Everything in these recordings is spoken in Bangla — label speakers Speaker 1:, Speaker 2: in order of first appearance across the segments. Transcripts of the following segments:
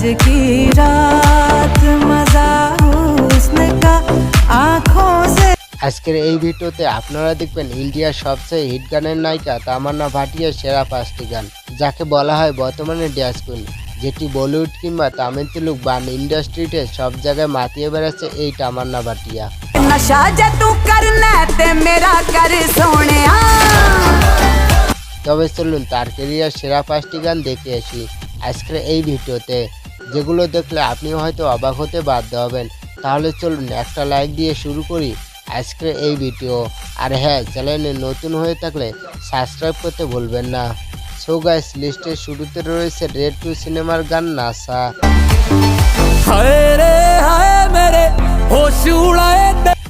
Speaker 1: आज की रात मजा हुस्न का आंखों से
Speaker 2: আজকের এই ভিডিওতে আপনারা দেখবেন ইন্ডিয়ার সবচেয়ে হিট গানের নায়িকা তামান্না ভাটিয়ার সেরা পাঁচটি গান যাকে বলা হয় বর্তমানে ড্যাস কুইন যেটি বলিউড কিংবা তামিল তেলুগ বান ইন্ডাস্ট্রিতে সব জায়গায় মাতিয়ে বেড়াচ্ছে এই তামান্না ভাটিয়া
Speaker 1: नशा जे तू करना ते मेरा कर सोने
Speaker 2: তবে চলুন তার কেরিয়ার সেরা পাঁচটি গান দেখে আসি আজকের এই ভিডিওতে যেগুলো দেখলে আপনিও হয়তো অবাক হতে বাধ্য হবেন। তাহলে চলুন একটা লাইক দিয়ে শুরু করি আজকের এই ভিডিও। আর হ্যাঁ চ্যানেলে নতুন হয়ে থাকলে সাবস্ক্রাইব করতে ভুলবেন না। সো গাইস লিস্টের শুরুতে রয়েছে রেড টু সিনেমার গান নাসা।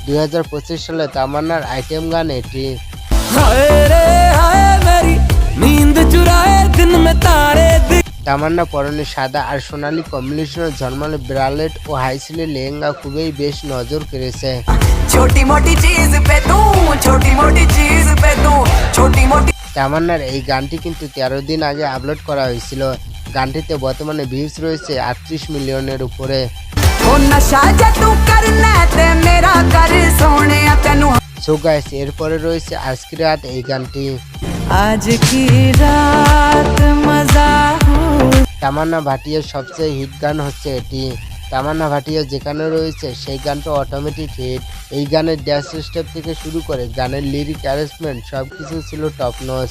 Speaker 3: দুই হাজার
Speaker 2: পঁচিশ সালে তামান্নার আইটেম গান এটি।
Speaker 3: হায় রে হায় মেরি
Speaker 2: তামান্না পরনে সাদা আর সোনালি কম্বিনেশনের জন্মালে ব্রালেট ও হাইসিলে লেহেঙ্গা খুবই বেশ নজর কেড়েছে। তামান্নার এই গানটি কিন্তু তেরো দিন আগে আপলোড করা হয়েছিল। গানটিতে বর্তমানে ভিউজ রয়েছে আটত্রিশ মিলিয়নের উপরে। এরপরে রয়েছে আজকের রাত এই গানটি।
Speaker 1: আজ রাত
Speaker 2: তামান্না ভাটিয়ার সবচেয়ে হিট গান হচ্ছে এটি। তামান্না ভাটিয়া যেখানে রয়েছে সেই গানটা অটোমেটিক হিট এই গানের ড্যান্স স্টেপ থেকে শুরু করে গানের লিরিক অ্যারেঞ্জমেন্ট সব কিছু ছিল টপ নচ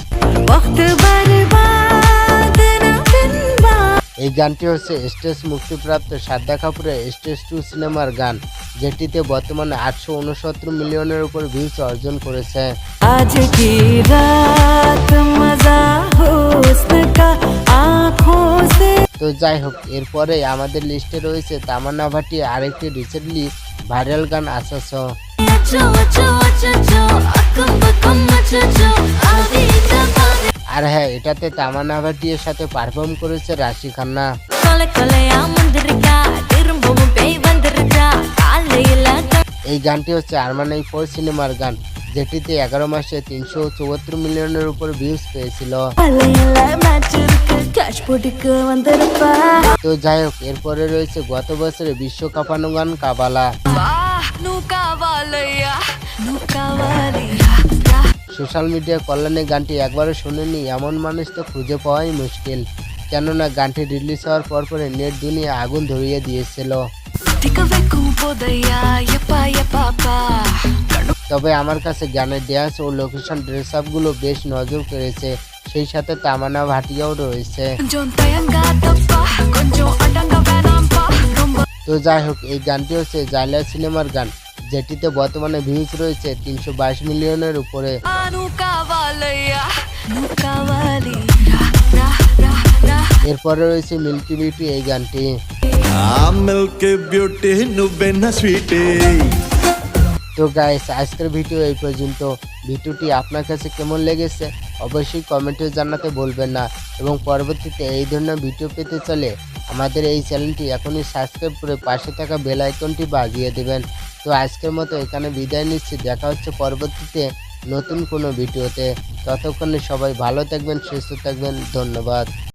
Speaker 2: এই গানটি হচ্ছে স্টেজ মুক্তিপ্রাপ্ত সাদ্দা কাপুরের স্টেজ টু সিনেমার গান যেটিতে বর্তমানে আটশো উনসত্তর মিলিয়নের উপর ভিউজ অর্জন করেছে।
Speaker 1: আজ কি রাত
Speaker 2: মজা যাই হোক, এরপরে আমাদের লিস্টে রয়েছে তামান্না ভাটি আরেকটি রিসেন্টলি ভাইরাল গান
Speaker 4: আসা সহ
Speaker 2: আর হ্যাঁ এটাতে তামান্না ভাটিয়ের সাথে পারফর্ম করেছে রাশি খান্না। এই গানটি হচ্ছে আরমানাই ফোর সিনেমার গান। যেটিতে এগারো মাসে তিনশো চুয়াত্তর মিলিয়নের উপর ভিউজ পেয়েছিল তো যাই হোক এরপরে রয়েছে গত বছরে বিশ্ব কাপানুগান কাবালা সোশ্যাল মিডিয়া কল্যাণে গানটি একবারও শুনেনি এমন মানুষ তো খুঁজে পাওয়াই মুশকিল কেননা গানটি রিলিজ হওয়ার পর পরে নেট দুনিয়া আগুন ধরিয়ে দিয়েছিল তবে আমার কাছে গানের ড্যান্স ও লোকেশন ড্রেস আপগুলো বেশ নজর কেড়েছে। সেই সাথে তামানা ভাটিয়াও রয়েছে। তো যাই হোক, এই গানটি হচ্ছে জালিয়া সিনেমার গান, যেটিতে বর্তমানে ভিউজ রয়েছে তিনশো বাইশ মিলিয়নের উপরে। এরপরে রয়েছে মিল্কি বিউটি এই গানটি।
Speaker 5: মিল্কি বিউটি নুবেনা সুইটে।
Speaker 2: তো গাইস আজকের ভিডিও এই পর্যন্ত। ভিডিওটি আপনার কাছে কেমন লেগেছে অবশ্যই কমেন্টে জানাতে বলবেন না। এবং পরবর্তীতে এই ধরনের ভিডিও পেতে চলে আমাদের এই চ্যানেলটি এখনই সাবস্ক্রাইব করে পাশে থাকা বেল আইকনটি বাজিয়ে দেবেন। তো আজকের মতো এখানে বিদায় নিচ্ছি। দেখা হচ্ছে পরবর্তীতে নতুন কোনো ভিডিওতে ততক্ষণে সবাই ভালো থাকবেন, সুস্থ থাকবেন। ধন্যবাদ।